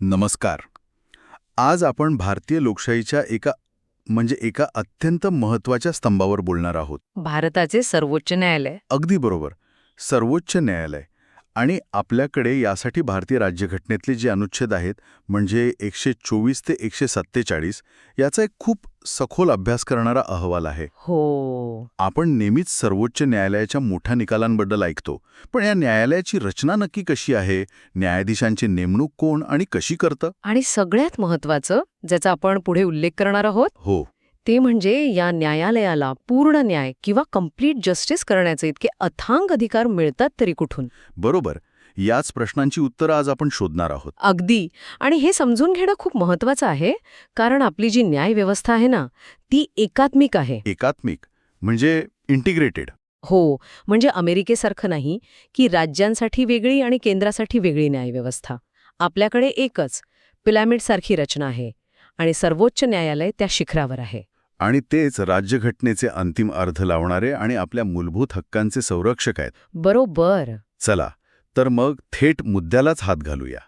नमस्कार. आज आपण भारतीय लोकशाहीच्या एका म्हणजे एका अत्यंत महत्त्वाच्या स्तंभावर बोलणार आहोत. भारताचे सर्वोच्च न्यायालय. अगदी बरोबर. सर्वोच्च न्यायालय. आणि आपल्याकडे यासाठी भारतीय राज्यघटनेतले जे अनुच्छेद आहेत म्हणजे एकशे चोवीस ते एकशे सत्तेचाळीस याचा एक खूप सखोल अभ्यास करणारा अहवाल आहे. हो. आपण नेहमीच सर्वोच्च न्यायालयाच्या मोठ्या निकालांबद्दल ऐकतो पण या न्यायालयाची रचना नक्की कशी आहे? न्यायाधीशांची नेमणूक कोण आणि कशी करतं? आणि सगळ्यात महत्वाचं ज्याचा आपण पुढे उल्लेख करणार आहोत हो. ते म्हणजे या न्यायालयाला पूर्ण न्याय किंवा कंप्लीट जस्टिस करण्याचे इतके अथांग अधिकार मिळतात तरी कुठून? बरोबर. याच प्रश्नांची उत्तरं आज आपण शोधणार आहोत. अगदी. आणि हे समजून घेणं खूप महत्वाचं आहे कारण आपली जी न्याय व्यवस्था आहे ना ती एकात्मिक आहे. एकात्मिक म्हणजे इंटिग्रेटेड हो म्हणजे अमेरिकेसारखं नाही की राज्यांसाठी वेगळी आणि केंद्रासाठी वेगळी न्यायव्यवस्था. आपल्याकडे एकच पिलॅमिडसारखी रचना आहे. आणि सर्वोच्च न्यायालय त्या शिखरावर आहे. आणि तेच राज्यघटनेचे अंतिम अर्ध लावणारे आणि आपल्या मूलभूत हक्कांचे संरक्षक आहेत. बरोबर. चला तर मग थेट मुद्द्यालाच हात घालूया.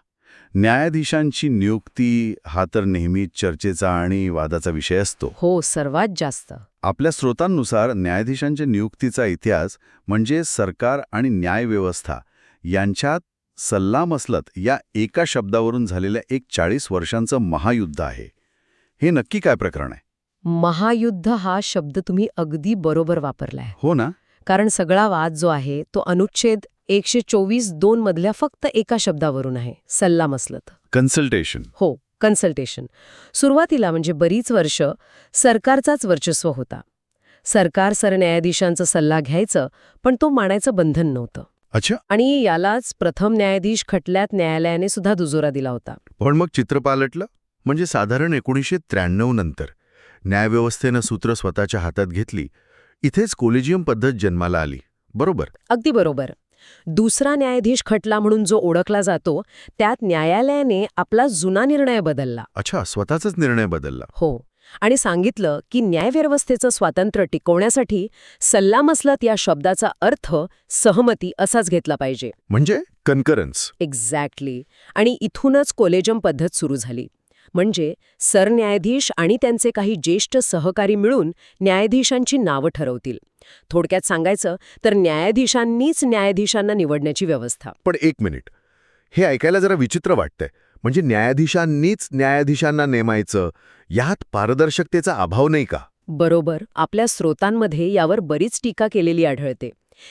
न्यायाधीशांची नियुक्ती हा तर नेहमी चर्चेचा आणि वादाचा विषय असतो. हो सर्वात जास्त. आपल्या स्रोतांनुसार न्यायाधीशांच्या नियुक्तीचा इतिहास म्हणजे सरकार आणि न्यायव्यवस्था यांच्यात सल्लामसलत या एका शब्दावरून झालेल्या एक चाळीस वर्षांचं महायुद्ध आहे. हे नक्की काय प्रकरण आहे? महायुद्ध हा शब्द तुम्ही अगदी बरोबर वापरलाय. हो ना? कारण सगळा वाद जो आहे तो अनुच्छेद एकशे चोवीस दोन मधल्या फक्त एका शब्दावरून आहे सल्लामसलत कन्सल्टेशन. हो कन्सल्टेशन. सुरुवातीला म्हणजे बरीच वर्ष सरकारचाच वर्चस्व होता. सरकार सरन्यायाधीशांचा सल्ला घ्यायचं पण तो मानायचं बंधन नव्हतं. अच्छा. आणि यालाच प्रथम न्यायाधीश खटल्यात न्यायालयाने सुद्धा दुजोरा दिला होता. पण मग चित्र पालटलं? म्हणजे साधारण एकोणीसशे त्र्याण्णव नंतर. न्यायव्यवस्थेनं सूत्र स्वतःच्या हातात घेतली इथेच कोलेजियम पद्धत जन्माला आली. बरोबर? अगदी बरोबर. दुसरा न्यायाधीश खटला म्हणून जो ओळखला जातो त्यात न्यायालयाने आपला जुना निर्णय बदलला. अच्छा स्वतःचाच निर्णय बदलला. हो. आणि सांगितलं की न्यायव्यवस्थेचं स्वातंत्र्य टिकवण्यासाठी सल्लामसलत या शब्दाचा अर्थ सहमती असाच घेतला पाहिजे. म्हणजे? कन्करन्स. एक्झॅक्टली. आणि इथूनच कोलेजम पद्धत सुरू झाली. म्हणजे सरन्यायाधीश आणि त्यांचे काही ज्येष्ठ सहकारी मिळून न्यायाधीशांची नावं ठरवतील. थोडक्यात सांगायचं तर न्यायाधीशांनीच न्यायाधीशांना निवडण्याची व्यवस्था. पण एक मिनिट. हे ऐकायला जरा विचित्र वाटतंय. म्हणजे न्यायाधीशांनीच न्यायाधीशांना नेमायचं यात पारदर्शकतेचा अभाव नाही का? बरोबर. आपल्या स्रोतांमध्ये यावर बरीच टीका केलेली आढळते.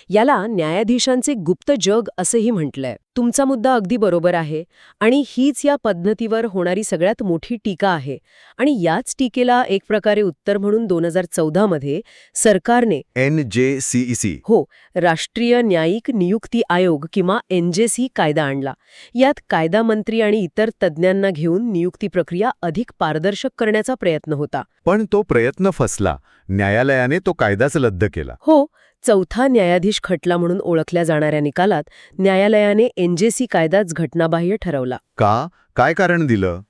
याला न्यायाधीशांचे गुप्त जग असेही म्हटलंय. तुमचा मुद्दा अगदी बरोबर आहे आणि हीच या पद्धतीवर होणारी सगळ्यात मोठी टीका आहे. आणि याच टीकेला एक प्रकारे उत्तर म्हणून दोन हजार चौदामध्ये सरकारने एन जे सीईसी हो राष्ट्रीय न्यायिक नियुक्ती आयोग किंवा एनजेसी कायदा आणला. यात कायदा मंत्री आणि इतर तज्ज्ञांना घेऊन नियुक्ती प्रक्रिया अधिक पारदर्शक करण्याचा प्रयत्न होता. पण तो प्रयत्न फसला. न्यायालयाने तो कायदाच रद्द केला. हो चौथा न्यायाधीश खटला म्हणून ओळखल्या जाणाऱ्या निकालात न्यायालयाने एनजेसी कायदाच घटनाबाह्य ठरवला. का? काय कारण दिलं?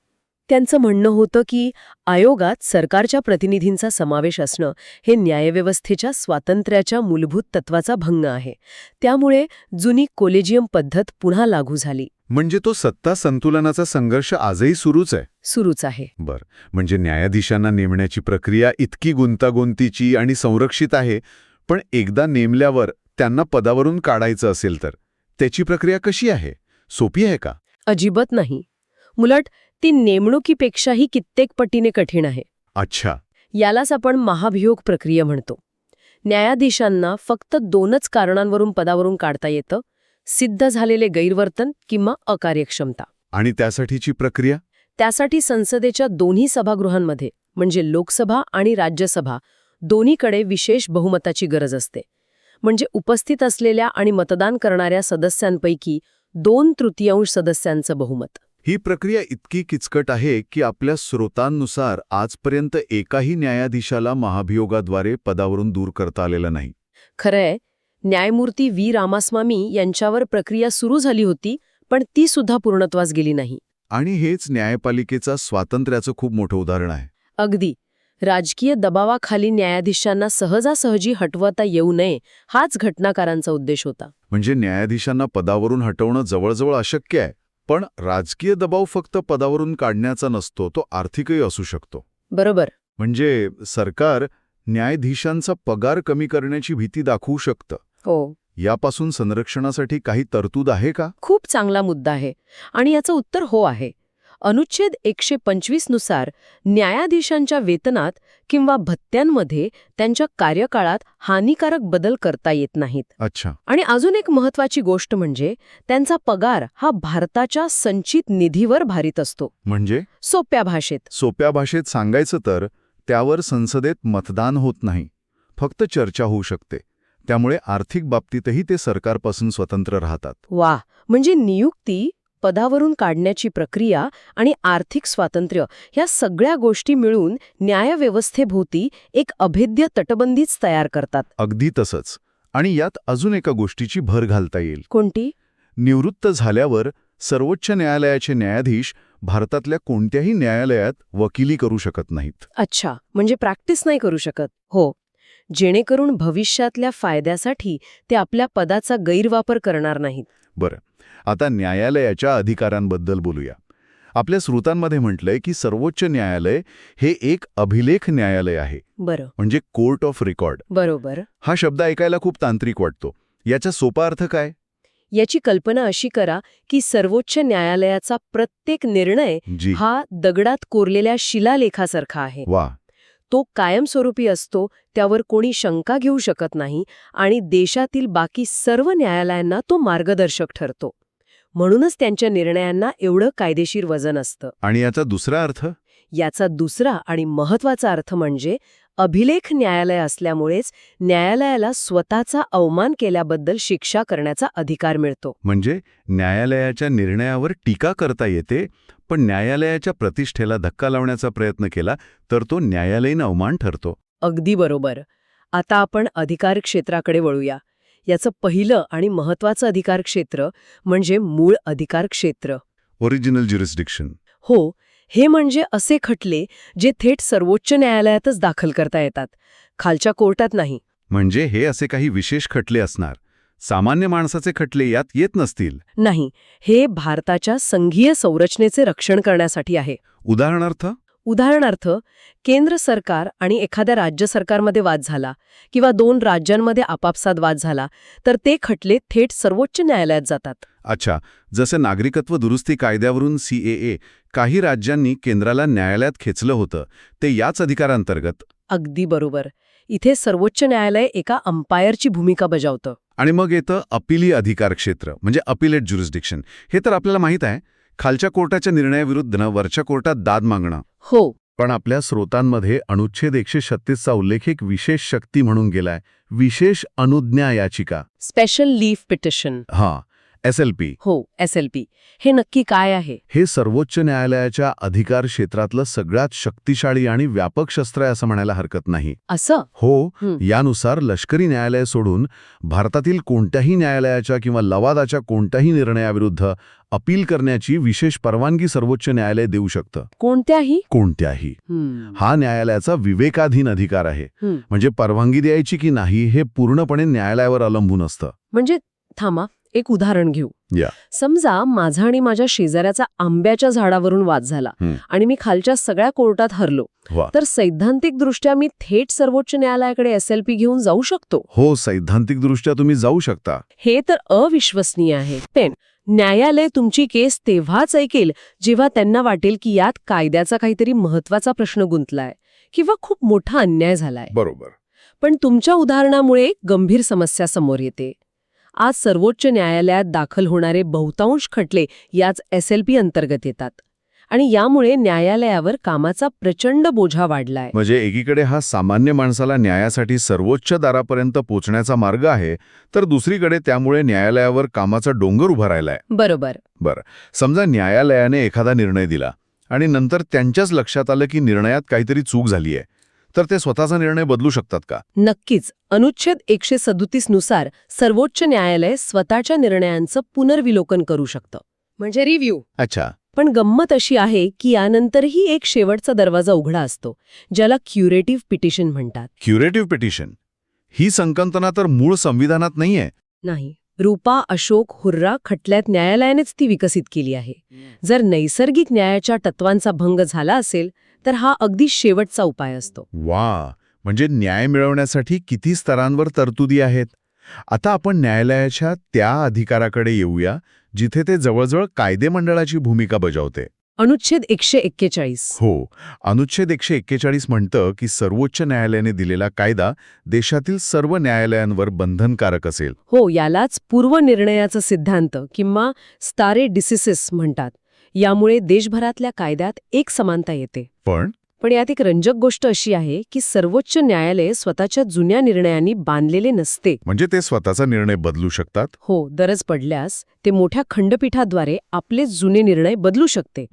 त्यांचं म्हणणं होतं की आयोगात सरकारच्या प्रतिनिधींचा समावेश असणं हे न्यायव्यवस्थेच्या स्वातंत्र्याच्या मूलभूत तत्वाचा भंग आहे. त्यामुळे जुनी कोलेजियम पद्धत पुन्हा लागू झाली. म्हणजे तो सत्ता संतुलनाचा संघर्ष आजही सुरूच आहे? सुरूच आहे. बर. म्हणजे न्यायाधीशांना नेमण्याची प्रक्रिया इतकी गुंतागुंतीची आणि संरक्षित आहे पण एकदा नेमल्यावर त्यांना पदावरून काढायचं असेल तर त्याची प्रक्रिया कशी आहे? सोपी आहे का? अजिबात नाही. उलट ती नेमणुकीपेक्षाही कित्येक पटीने कठीण आहे. अच्छा. यालाच आपण महाभियोग प्रक्रिया म्हणतो. न्यायाधीशांना फक्त दोनच कारणांवरून पदावरून काढता येतं सिद्ध झालेले गैरवर्तन किंवा अकार्यक्षमता. आणि त्यासाठीची प्रक्रिया? त्यासाठी संसदेच्या दोन्ही सभागृहांमध्ये म्हणजे लोकसभा आणि राज्यसभा दोन्हीकडे विशेष बहुमताची गरज असते. म्हणजे उपस्थित असलेल्या आणि मतदान करणाऱ्या सदस्यांपैकी दोन तृतीयांश सदस्यांचं बहुमत. ही प्रक्रिया इतकी किचकट आहे की आपल्या स्रोतांनुसार आजपर्यंत एकाही न्यायाधीशाला महाभियोगाद्वारे पदावरून दूर करता आलेलं नाही. खरंय न्यायमूर्ती व्ही. रामास्वामी यांच्यावर प्रक्रिया सुरू झाली होती पण ती सुद्धा पूर्णत्वास गेली नाही. आणि हेच न्यायपालिकेचा स्वातंत्र्याचं खूप मोठं उदाहरण आहे. अगदी. राजकीय दबावाखाली न्यायाधीशांना सहजासहजी हटवता येऊ नये हाच घटनाकारांचा उद्देश होता. म्हणजे न्यायाधीशांना पदावरून हटवणं जवळजवळ अशक्य आहे पण राजकीय दबाव फक्त पदावरून काढण्याचा नसतो तो आर्थिकही असू शकतो. बरोबर. म्हणजे सरकार न्यायाधीशांचा पगार कमी करण्याची भीती दाखवू शकतं. हो. यापासून संरक्षणासाठी काही तरतूद आहे का? खूप चांगला मुद्दा आहे आणि याचं उत्तर हो आहे. अनुच्छेद एकशे पंचवीसनुसार न्यायाधीशांच्या वेतनात किंवा भत्त्यांमध्ये त्यांच्या कार्यकाळात हानिकारक बदल करता येत नाहीत. अच्छा. आणि अजून एक महत्वाची गोष्ट म्हणजे त्यांचा पगार हा भारताच्या संचित निधीवर भारित असतो. म्हणजे? सोप्या भाषेत. सोप्या भाषेत सांगायचं तर त्यावर संसदेत मतदान होत नाही. फक्त चर्चा होऊ शकते. त्यामुळे आर्थिक बाबतीतही ते सरकारपासून स्वतंत्र राहतात. वा म्हणजे नियुक्ती पदावरून काढण्याची प्रक्रिया आणि आर्थिक स्वातंत्र्य ह्या सगळ्या गोष्टी मिळून न्यायव्यवस्थेभोवती एक अभेद्य तटबंदीच तयार करतात. अगदी तसंच. आणि यात अजून एका गोष्टीची भर घालता येईल. कोणती? निवृत्त झाल्यावर सर्वोच्च न्यायालयाचे न्यायाधीश भारतातल्या कोणत्याही न्यायालयात वकिली करू शकत नाहीत. अच्छा म्हणजे प्रॅक्टिस नाही करू शकत. हो. जेणेकरून भविष्यातल्या फायद्यासाठी ते आपल्या पदाचा गैरवापर करणार नाहीत. बरं. आता न्यायालयाच्या अधिकारांबद्दल बोलूया. आपल्या स्रोतांमध्ये म्हटलंय की सर्वोच्च न्यायालय हे एक अभिलेख न्यायालय आहे. बरं. म्हणजे कोर्ट ऑफ रेकॉर्ड. बरोबर. हा शब्द ऐकायला खूप तांत्रिक वाटतो. याचा सोपा अर्थ काय? याची कल्पना अशी करा की सर्वोच्च न्यायालयाचा प्रत्येक निर्णय हा दगडात कोरलेल्या शिलालेखासारखा आहे. वा. तो कायमस्वरूपी असतो त्यावर कोणी शंका घेऊ शकत नाही आणि देशातील बाकी सर्व न्यायालयांना तो मार्गदर्शक ठरतो. म्हणूनच त्यांच्या निर्णयांना एवढं कायदेशीर वजन असतं. आणि याचा दुसरा अर्थ? याचा दुसरा आणि महत्त्वाचा अर्थ म्हणजे अभिलेख न्यायालय असल्यामुळेच न्यायालयाला स्वतःचा अवमान केल्याबद्दल शिक्षा करण्याचा अधिकार मिळतो. म्हणजे न्यायालयाच्या निर्णयावर टीका करता येते पण न्यायालयाच्या प्रतिष्ठेला धक्का लावण्याचा प्रयत्न केला तर तो न्यायालयीन अवमान ठरतो. अगदी बरोबर. आता आपण अधिकार क्षेत्राकडे वळूया. याचं पहिलं आणि महत्वाचं अधिकार क्षेत्र म्हणजे मूळ अधिकार क्षेत्र. ओरिजिनल ज्युरिस्डिक्शन हो हे म्हणजे असे खटले जे थेट सर्वोच्च न्यायालयातच दाखल करता येतात. खालच्या कोर्टात नाही. म्हणजे हे असे काही विशेष खटले असणार? सामान्य माणसाचे खटले यात येत नसतील. नाही. हे भारताच्या संघीय संरचनेचे रक्षण करण्यासाठी आहे. उदाहरणार्थ? उदाहरणार्थ केंद्र सरकार आणि एखाद्या राज्य सरकारमध्ये वाद झाला किंवा दोन राज्यांमध्ये आपापसात वाद झाला तर ते खटले थेट सर्वोच्च न्यायालयात जातात. अच्छा जसे नागरिकत्व दुरुस्ती कायद्यावरून सीएए काही राज्यांनी केंद्राला न्यायालयात खेचलं होतं ते याच अधिकारांतर्गत. अगदी बरोबर. इथे सर्वोच्च न्यायालय एका अंपायरची भूमिका बजावतं. आणि मग येतं अपिली अधिकार क्षेत्र म्हणजे अपिलेट ज्युरिस्डिक्शन हे तर आपल्याला माहीत आहे. खालच्या कोर्टाच्या निर्णयाविरुद्ध वरच्या कोर्टात दाद मागणं. हो. पण आपल्या स्रोतांमध्ये अनुच्छेद एकशे छत्तीसचा उल्लेख एक विशेष शक्ती म्हणून गेलाय. विशेष अनुज्ञा याचिका. स्पेशल लीफ पिटिशन हां. एस एल पी हो एस एल पी हे नक्की काय आहे? हे सर्वोच्च न्यायालयाच्या अधिकार क्षेत्रातलं सगळ्यात शक्तिशाळी आणि व्यापक शस्त्र आहे असं म्हणायला हरकत नाही. असं? हो. यानुसार लष्करी न्यायालय सोडून भारतातील कोणत्याही न्यायालयाच्या किंवा लवादाच्या कोणत्याही निर्णयाविरुद्ध अपील करण्याची विशेष परवानगी सर्वोच्च न्यायालय देऊ शकतं. कोणत्याही? कोणत्याही. हा. न्यायालयाचा विवेकाधीन अधिकार आहे. म्हणजे परवानगी द्यायची की नाही हे पूर्णपणे न्यायालयावर अवलंबून असतं. म्हणजे थांबा. एक उदाहरण घेऊ. या. समजा माझा आणि माझ्या शेजाऱ्याचा आंब्याच्या झाडावरून वाद झाला हं. आणि मी खालच्या सगळ्या कोर्टात हरलो. वा. तर सैद्धांतिकदृष्ट्या मी थेट सर्वोच्च न्यायालयाकडे एस एल पी घेऊन जाऊ शकतो? हो सैद्धांतिकदृष्ट्या तुम्ही जाऊ शकता. हे तर अविश्वसनीय आहे. पेन न्यायालय तुमची केस तेव्हाच ऐकेल जेव्हा त्यांना वाटेल की यात कायद्याचा काहीतरी महत्त्वाचा प्रश्न गुंतलाय किंवा खूप मोठा अन्याय झालाय. बरोबर. पण तुमच्या उदाहरणामुळे गंभीर समस्या समोर येते. आज सर्वोच्च न्यायालयात दाखल होणारे बहुतांश खटले याच एस एल पी अंतर्गत येतात. आणि यामुळे न्यायालयावर कामाचा प्रचंड बोझा वाढलाय. म्हणजे एकीकडे हा सामान्य माणसाला न्यायासाठी सर्वोच्च दारापर्यंत पोचण्याचा मार्ग आहे तर दुसरीकडे त्यामुळे न्यायालयावर कामाचा डोंगर उभा राहिलाय. बरोबर. बरं समजा न्यायालयाने एखादा निर्णय दिला आणि नंतर त्यांच्याच लक्षात आलं की निर्णयात काहीतरी चूक झाली आहे तर ते स्वतःचा निर्णय बदलू शकतात का? नक्कीच. अनुच्छेद एकशे सदोतीसनुसार सर्वोच्च न्यायालय स्वतःच्या निर्णयांचं पुनर्विलोकन करू शकतं. म्हणजे रिव्ह्यू अच्छा. पण गंमत अशी आहे की यानंतरही एक शेवटचा दरवाजा उघडा असतो ज्याला क्युरेटिव्ह पिटिशन म्हणतात. क्युरेटिव्ह पिटिशन ही संकल्पना तर मूळ संविधानात नाहीये. नाही. रूपा अशोक हुर्रा खटल्यात न्यायालयानेच ती विकसित केली आहे. जर नैसर्गिक न्यायाच्या तत्वांचा भंग झाला असेल तर हा अगदी शेवटचा उपाय असतो. वा! म्हणजे न्याय मिळवण्यासाठी किती स्तरांवर तरतुदी आहेत? आता आपण न्यायालयाच्या त्या अधिकाराकडे येऊया जिथे ते जवळजवळ कायदेमंडळाची भूमिका बजावते. अनुच्छेद एकशे एक्केचाळीस. हो. अनुच्छेद एकशे एक्केचाळीस म्हणतं की सर्वोच्च न्यायालयाने दिलेला कायदा देशातील सर्व न्यायालयांवर बंधनकारक असेल. हो यालाच पूर्वनिर्णयाचा सिद्धांत किंवा स्टारे डिसिसिस म्हणतात. यामुळे देशभरातल्या कायद्यात एक समानता येते. पण पण यात एक रंजक गोष्ट अशी आहे की सर्वोच्च न्यायालय स्वतःच्या जुन्या निर्णयांनी बांधलेले नसते. म्हणजे ते स्वतःचा निर्णय बदलू शकतात? हो गरज पडल्यास ते मोठ्या खंडपीठाद्वारे आपले जुने निर्णय बदलू शकते.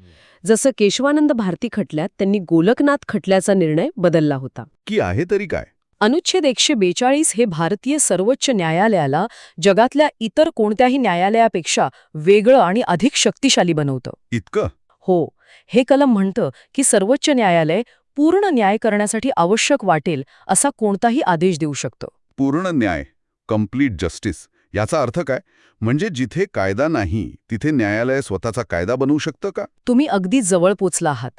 जसं केशवानंद भारती खटल्यात त्यांनी गोलकनाथ खटल्याचा निर्णय बदलला होता. की आहे तरी काय? अनुच्छेद एकशे बेचाळीस हे भारतीय सर्वोच्च न्यायालयाला जगातल्या इतर कोणत्याही न्यायालयापेक्षा वेगळं आणि अधिक शक्तिशाली बनवतं. इतकं? हो हे कलम म्हणतं की सर्वोच्च न्यायालय पूर्ण न्याय करण्यासाठी आवश्यक वाटेल असा कोणताही आदेश देऊ शकतं. पूर्ण न्याय कंप्लीट जस्टिस याचा अर्थ काय? म्हणजे जिथे कायदा नाही तिथे न्यायालय स्वतःचा कायदा बनवू शकतं का? तुम्ही अगदी जवळ पोचला आहात.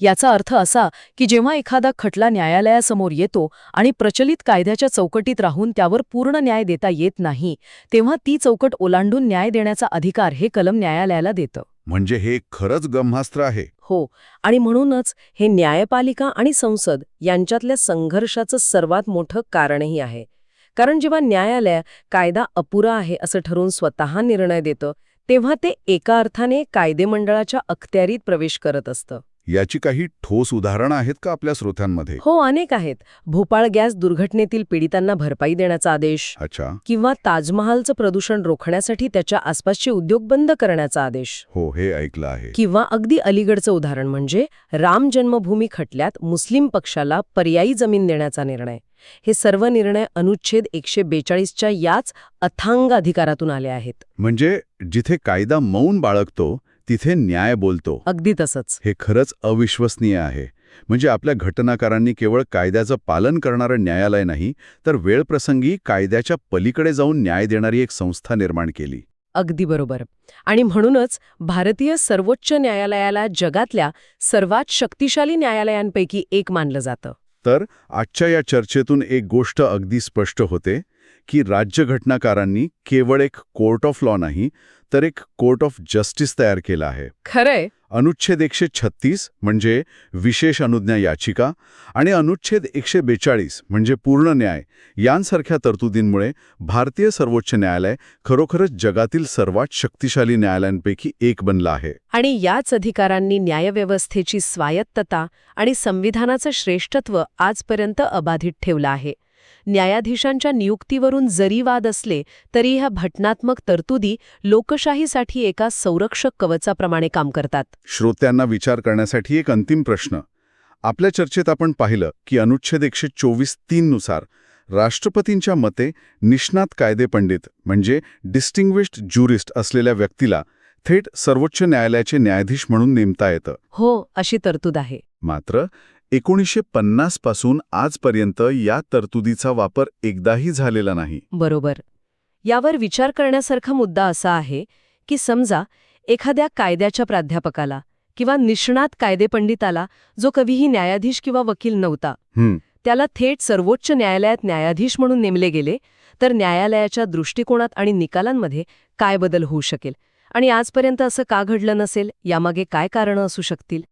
याचा अर्थ असा की जेव्हा एखादा खटला न्यायालयासमोर येतो आणि प्रचलित कायद्याच्या चौकटीत राहून त्यावर पूर्ण न्याय देता येत नाही तेव्हा ती चौकट ओलांडून न्याय देण्याचा अधिकार हे कलम न्यायालयाला देतं. म्हणजे हे खरंच गम्हास्त्र आहे. हो आणि म्हणूनच हे न्यायपालिका आणि संसद यांच्यातल्या संघर्षाचं सर्वात मोठं कारणही आहे. कारण जेव्हा न्यायालय कायदा अपुरा आहे असं ठरवून स्वतः निर्णय देतं तेव्हा ते एका अर्थाने कायदेमंडळाच्या अखत्यारीत प्रवेश करत असतं. याची काही ठोस उदाहरणं आहेत का आपल्या स्रोतांमध्ये? हो अनेक आहेत. भोपाळ गॅस दुर्घटनेतील पीडितांना भरपाई देण्याचा आदेश अच्छा. किंवा ताजमहालचं प्रदूषण रोखण्यासाठी त्याच्या आसपासचे उद्योग बंद करण्याचा आदेश. हो हे ऐकलं आहे. किंवा अगदी अलीकडचं उदाहरण म्हणजे राम जन्मभूमी खटल्यात मुस्लिम पक्षाला पर्यायी जमीन देण्याचा निर्णय. हे सर्व निर्णय अनुच्छेद एकशे बेचाळीसच्या याच अथांग अधिकारातून आले आहेत. म्हणजे जिथे कायदा मौन बाळगतो तिथे न्याय बोलतो. अगदी तसंच. हे खरंच अविश्वसनीय आहे. म्हणजे आपल्या घटनाकारांनी केवळ कायद्याचं पालन करणारं न्यायालय नाही तर वेळप्रसंगी कायद्याच्या पलीकडे जाऊन न्याय देणारी एक संस्था निर्माण केली. अगदी बरोबर. आणि म्हणूनच भारतीय सर्वोच्च न्यायालयाला जगातल्या सर्वात शक्तिशाली न्यायालयांपैकी एक मानलं जातं. तर आजच्या या चर्चेतून एक गोष्ट अगदी स्पष्ट होते की राज्यघटनाकारांनी केवळ एक कोर्ट ऑफ लॉ नाही तर एक कोर्ट ऑफ जस्टिस तयार केला आहे. खरंय. अनुच्छेद एकशे छत्तीस म्हणजे विशेष अनुज्ञा याचिका आणि अनुच्छेद एकशे बेचाळीस म्हणजे पूर्ण न्याय यांसारख्या तरतुदींमुळे भारतीय सर्वोच्च न्यायालय खरोखरच जगातील सर्वात शक्तिशाली न्यायालयांपैकी एक बनलं आहे. आणि याच अधिकारांनी न्यायव्यवस्थेची स्वायत्तता आणि संविधानाचं श्रेष्ठत्व आजपर्यंत अबाधित ठेवलं आहे. न्यायाधीशांच्या नियुक्तीवरून जरी वाद असले तरी ह्या घटनात्मक तरतुदी लोकशाहीसाठी एका संरक्षक कवचाप्रमाणे काम करतात. श्रोत्यांना विचार करण्यासाठी एक अंतिम प्रश्न. आपल्या चर्चेत आपण पाहिलं की अनुच्छेद एकशे चोवीस तीन नुसार राष्ट्रपतींच्या मते निष्णात कायदेपंडित म्हणजे डिस्टिंग्विश्ड ज्युरिस्ट असलेल्या व्यक्तीला थेट सर्वोच्च न्यायालयाचे न्यायाधीश म्हणून नेमता येतं. हो अशी तरतूद आहे. मात्र एकोणीसशे पन्नासपासून आजपर्यंत या तरतुदीचा वापर एकदाही झालेला नाही. बरोबर. यावर विचार करण्यासारखा मुद्दा असा आहे की समजा एखाद्या कायद्याच्या प्राध्यापकाला किंवा निष्णात कायदेपंडिताला जो कधीही न्यायाधीश किंवा वकील नव्हता त्याला थेट सर्वोच्च न्यायालयात न्यायाधीश म्हणून नेमले गेले तर न्यायालयाच्या दृष्टिकोनात आणि निकालांमध्ये काय बदल होऊ शकेल? आणि आजपर्यंत असं का घडलं नसेल? यामागे काय कारणं असू शकतील?